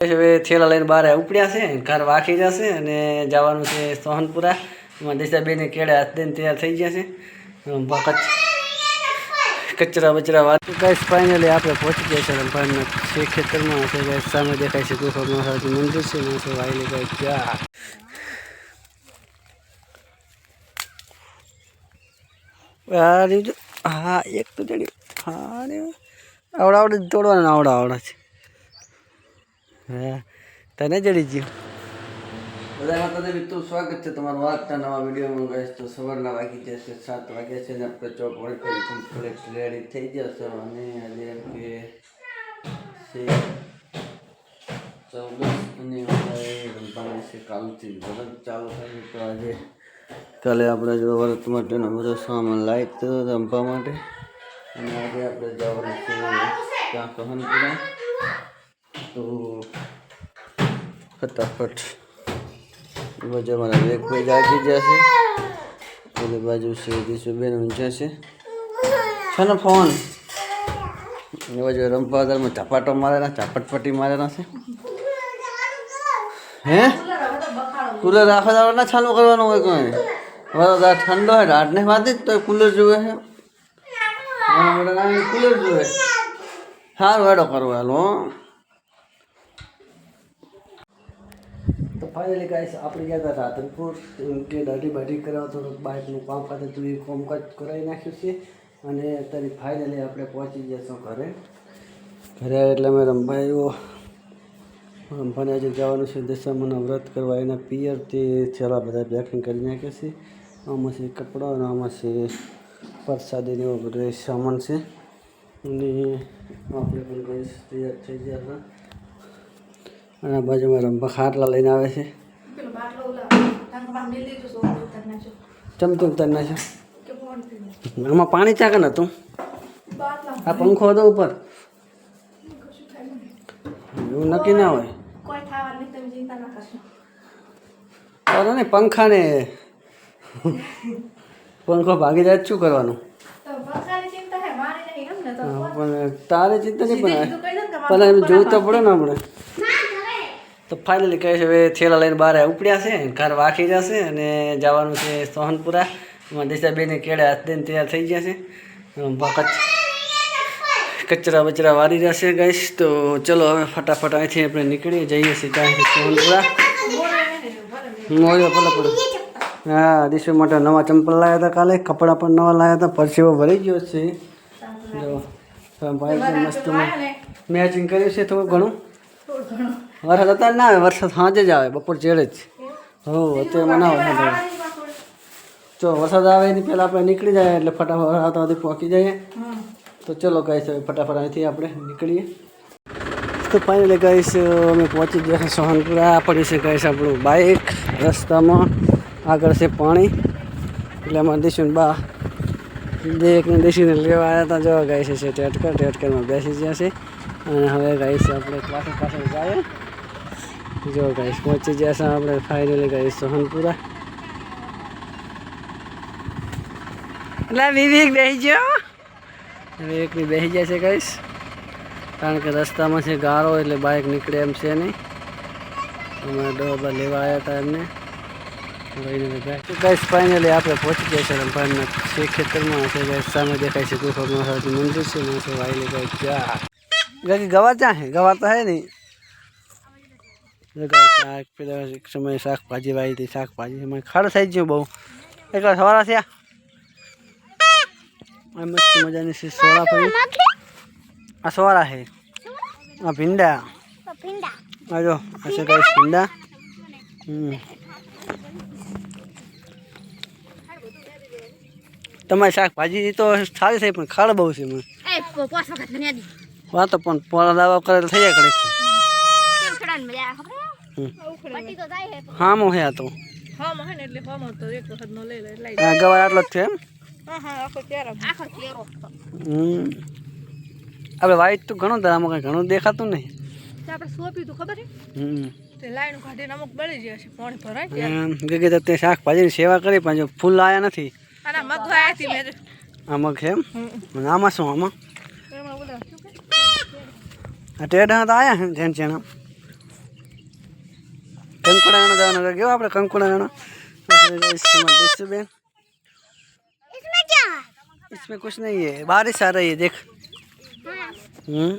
હવે થેલા લઈને બહાર ઉપડ્યા છે ઘર વાખી જશે અને જવાનું છે સોહનપુરા. એમાં દિશાબેને કેળે હાથ દઈને તૈયાર થઈ ગયા છે. અમ કચ કચરા બચરા વાત ગાઈસ ફાઇનલી આપણે પહોંચી ગયા છે રંભાણના છે ખેતરમાં છે ગાઈસ સામે દેખાય છે ગુફા મહારાજનું મંદિર છે ને છે વાયલી ગાય ક્યાં? આ રીત હા, એક તો જડી હા રે આવડા આવડે તોડવાનું, આવડા આવડા છે. હા. તને જડી ગયું? બધા માતાજી મિત્રો સ્વાગત છે તમારું આજના નવા વિડીયોમાં ગઈશ તો સવારના વાગી જશે સાત વાગ્યા છે ને આપણે ચોક વળી કરી કમ્પ્લીટ રેડી થઈ જશે અને આજે એમ કે છે ચૌદસ અને અમારે છે કાલથી. વ્રત ચાલુ થાય તો આજે કાલે આપણે જો વ્રત માટેનો બધો સામાન લાવી તો રમવા માટે. અને આજે આપણે જવાનું છે ત્યાં સહનપુરા તો ફટાફટ બાજુ અમારા વેગ ભાઈ જાગી જશે પેલી બાજુ છે દીશુબેન ઊંચા છે. છે ને ફોન? એ બાજુ રમવા દરમાં ઝપાટો મારેલા, ઝાપટપટ્ટી મારેલા છે. હે? કુલર રાખવા દાવા ના ચાલુ કરવાનું હોય કોઈ? આ ઠંડો હોય રાતને વાતી જ તો કુલર જોવે છે. કુલર જોવે સારું હેડો કરવો હાલો હો. તો ફાઇનલી ગાઈસ આપણે ગયા હતા રાધનપુર કે દાઢી બાઢી થોડુંક બાઇકનું કામ ખાતે તું એ કામકાજ કરાવી નાખ્યું છે. અને અત્યારે ફાઇનલી આપણે પહોંચી જઈશું ઘરે. ઘરે એટલે અમે રંભા આવ્યો. રંભાને આજે જવાનું છે દશામાના વ્રત કરવા. એના પિયર તે છેલ્લા બધા પેકિંગ કરી નાખ્યા છે. આમાં છે કપડાં અને આમાં છે પ્રસાદીને એવો બધો સામાન છે. અને આપણે પણ કહીશ તૈયાર થઈ ગયા હતા. અને બાજુમાં રંભા ખાટલા લઈને આવે છે. ચમતું ઉતારી નાખ્યો. આમાં પાણી ચાકે નતું આ પંખો હતો ઉપર. એવું નક્કી ના હોય. કરો ના પંખાને પંખો ભાગી જાય શું કરવાનું? પણ તારે ચિંતા નહીં પણ પણ એમ જોવું તો પડે ને આપણે. તો ફાઇનલી કહે છે હવે થેલા લઈને બહાર ઉપડ્યા છે ઘર વાખી જશે અને જવાનું છે સોહનપુરા એમાં દિશાબેને કેળે હાથ દઈને તૈયાર થઈ ગયા છે. કચરા બચરા વારી જશે ગઈશ તો ચલો હવે ફટાફટ અહીંથી આપણે નીકળી જઈએ સીધા સોહનપુરા એને ભલે પડે હા દિશુ માટે નવા ચંપલ લાવ્યા હતા કાલે કપડાં પણ નવા લાવ્યા હતા પરસેવો ભરી ગયો છે. જો ભાઈ મસ્ત મેચિંગ કર્યું છે થોડું ઘણું. વરસાદ અત્યારે ના આવે, વરસાદ સાંજે જ આવે, બપોર ચેડે જ. હો, અત્યારે મને વરસાદ આવે. જો, વરસાદ આવે એની પહેલાં આપણે નીકળી જાય એટલે ફટાફટ આવતા સુધી પહોંચી જઈએ. તો ચલો કહીશ ફટાફટ અહીંથી આપણે નીકળીએ. તો ફાઇનલી ગાઈશ અમે પહોંચી ગયા છે સોહનપુરા પડ્યું છે કહીશ આપણું બાઇક રસ્તામાં. આગળ છે પાણી. એટલે અમારે દિશુન બા દેખને દિશીને લેવા આવ્યા હતા જોવા ગાય છે ટેટકર ટેટકરમાં બેસી ગયા છે. અને હવે ગાઈશ આપણે પાછળ પાસે જાય જો ગાઈશ પહોંચી ગયા છે આપણે ફાઇનલી ગાઈશ સોહનપુરા. એટલે વિવેક બેસી ગયો. વિવેકની બેસી જાય છે ગાઈશ કારણ કે રસ્તામાં છે ગારો, એટલે બાઇક નીકળે એમ છે નહીં. અમારા ડોબા લેવા આવ્યા હતા એમને. ગાઈસ ફાઇનલી આપણે પહોંચી ગયા છે રંભાણના છે ખેતરમાં. છે ગાઈસ સામે દેખાય છે ગુફા મહારાજનું મંદિર છે. ને છે વાયલી ગાય ક્યાં? ગાય ગવાર ક્યાં છે ગવાર તો હે નહીં. જો ગાઈસ શાક પેલા એક સમય શાકભાજી વાવી હતી શાકભાજી સમય ખાડ થઈ ગયું બહુ. એક વાર સવારા થયા. મસ્ત મજાની છે સોળા ફરી આ સોરા છે. આ ભીંડા. આ જો આ છે કઈ ભીંડા. તમારી શાકભાજી તો સારી થઈ પણ ખાડ બહુ છે મને. વાતો પણ પોળા દાવા કરે તો થઈ જાય કરે હમ. પટ્ટી તો જાય હે આ તો. હમ હે ને એટલે હમ તો એક વખત નો લઈ લે એટલે આ ગવાર આટલો જ છે એમ? હા હા આખો કેરો. આખો કેરો હમ. આપણે વાઈટ તો ઘણું તાર આમાં કંઈ ઘણું દેખાતું નહીં. આપણે સોપી તો ખબર છે? હમ. તે લાઈન કાઢીને અમુક બળી જાય છે પાણી ભરાય એમ કે કે તે શાકભાજીની સેવા કરી પણ જો ફૂલ આવ્યા નથી. અને મગવા આથી મેં. આમાં છે એમ? આમાં શું આમાં? આ ટેઢા તો આયા છે જેન જેના. કંકોડા વેણો જવાનો કેવો આપણે કંકોડા વેણો બેન इसमें क्या है इसमें कुछ नहीं है बारिश आ रही है देख હમ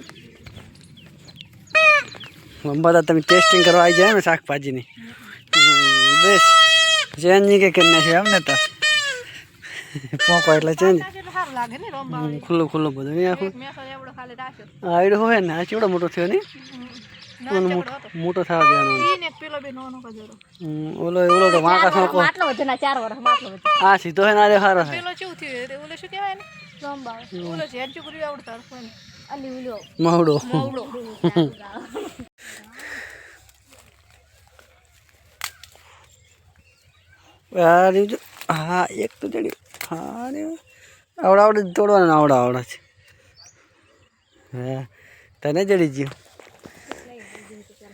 બધા તમે ટેસ્ટિંગ કરવા આવી જાય ને શાકભાજીની બેસ ચેન્જ કે કરીને છે એમ ને તો પોકો એટલે ચેન્જ કેટલું સારું લાગે ને રમવા ખુલ્લું ખુલ્લું બધું નહીં આખું મેસો એવડો ખાલી રાખ્યો આયડો હોય ને આ ચેવડો મોટો થયો નહીં ઓલો મોટો મોટો થવા દેવાનો. ઓલો ઓલો તો વાંકા સોકો. માટલો વધે ના ચાર વર્ષ માટલો વધે આ સીધો હે ના રે હારો છે પેલો કેવું થયો? એ ઓલો શું કહેવાય ને રંબા ઓલો ઝેર ચુકરી આવડતા હોય ને અલી ઓલો મહુડો. મવડો આ રીજો હા એક તો જડી હા રે આવડા આવડે તોડવાના આવડા આવડા છે. હા તને જડી ગયું હખણે ઉભરે ને કહે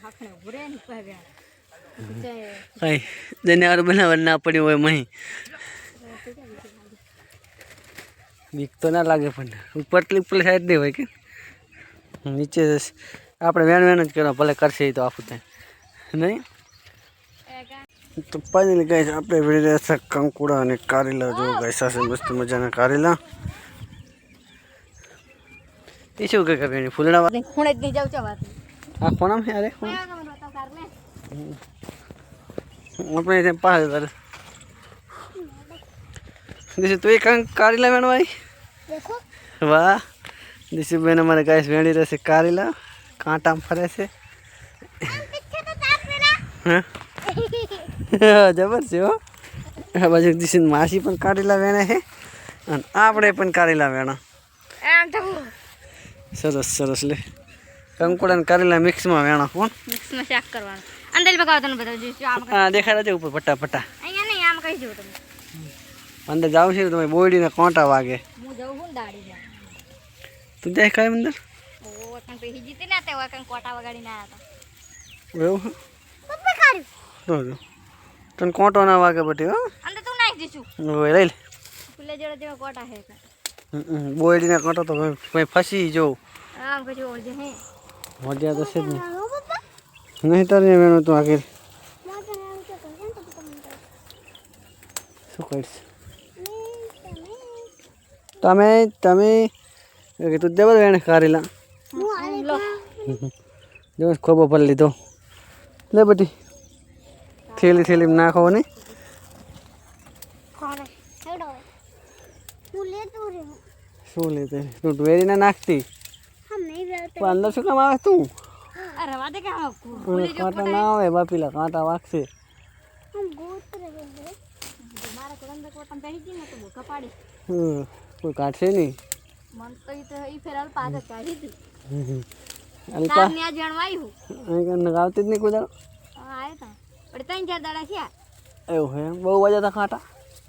કઈ જનેવાર બનાવવા ના પડ્યું હોય મહી. બીક તો ના લાગે પણ ઉપરલી પેલી સાઈડ નહીં હોય કે. નીચે આપણે વેણ વેણ જ કરવા ભલે કરશે એ તો આખું થાય નહીં? તો ફાઇનલી ગાઈસ આપણે વેળી રહ્યા છે કંકુડા અને કારેલા. જો ગાઈસ સાસે મસ્ત મજાના કારેલા. એ શું કે વેણી ફૂલડા ખૂણે જ નહીં જાવ છો વાત આ કોણામ છે અરે કોણ આપણે ત્યાં પાસે તારે દિશુ તું એ કંક કારેલા વેણવાય વાહ. દિશુબેન અમારે ગાઈસ વેણી રહેશે કારેલા કાંટામાં ફરે છે. જબર છે હો. આ બાજુ દિશુ માસી પણ કારેલા વેણે છે. અને આપણે પણ કારેલા વેણા. સરસ સરસ લે. કંકુડા ને કારેલા મિક્સમાં વેણા કોણ મિક્સમાં શાક કરવાનું અંદર બગાવ તને બધા જોઈશું આમ હા દેખાડા છે ઉપર પટ્ટા પટ્ટા અહીંયા નહીં આમ કહી જવું તમે અંદર જાવ છે તમે બોડીને કોંટા વાગે હું જઉં હું દાડી જાઉં તું જાય કાંઈ અંદર ઓ વખણ પેહી જીતી ના તે વખણ કોટા વગાડીને આવ્યા એવું હતા પપ્પા કાઢ્યું જો જો તને કોંટો ના વાગે બટી હો અંદર તું નાખી દઈશું ઓય લઈ લે પેલા જોડે જેવા કોટા હે બોડીને કોંટો તો ભાઈ ફસી જવું આમ પછી ઓળજે હે મજા તો છે જ નહીં નહીં તારે વેણું તું આખી શું કરીશ? તમે તમે કીધું તું એને કારેલા. લો. જો ખોબો પર લીધો. લે બધી થેલી થેલી નાખો રે શું લેતે તું ડુવેરીને નાખતી. પણ અંદર શું કામ આવે તું કાંટા ના આવે બાપીલા કાંટા વાગશે કોઈ કાઢશે નહીં આવતી જ નહીં કોઈ દાડો એવું હે બહુ વાજ્યા હતા કાંટા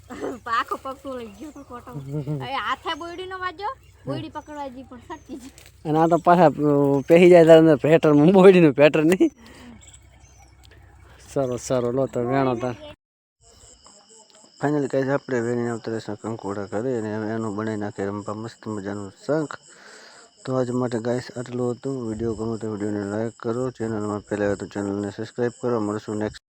આખો પગ તો લઈ ગયો તો કોટો હવે હાથે બોયડી નો વાજો બોયડી પકડવા જી પણ સટી જી. અને આ તો પાછા પહેરી જાય તાર અંદર પેટર્ન બોડીનું પેટર્ન નહીં. સરસ સારો લો તો વેણો તાર. ફાઇનલી કહે છે આપણે વેણીને આવતા કંકોડા કરી અને એનું બનાવી નાખે રમવા મસ્ત મજાનું શંખ. તો આજ માટે ગાઈસ આટલું હતું. વીડિયો ગમો તો વિડીયોને લાઇક કરો. ચેનલમાં પહેલાં તો ચેનલને સબસ્ક્રાઈબ કરો. મળશું નેક્સ્ટ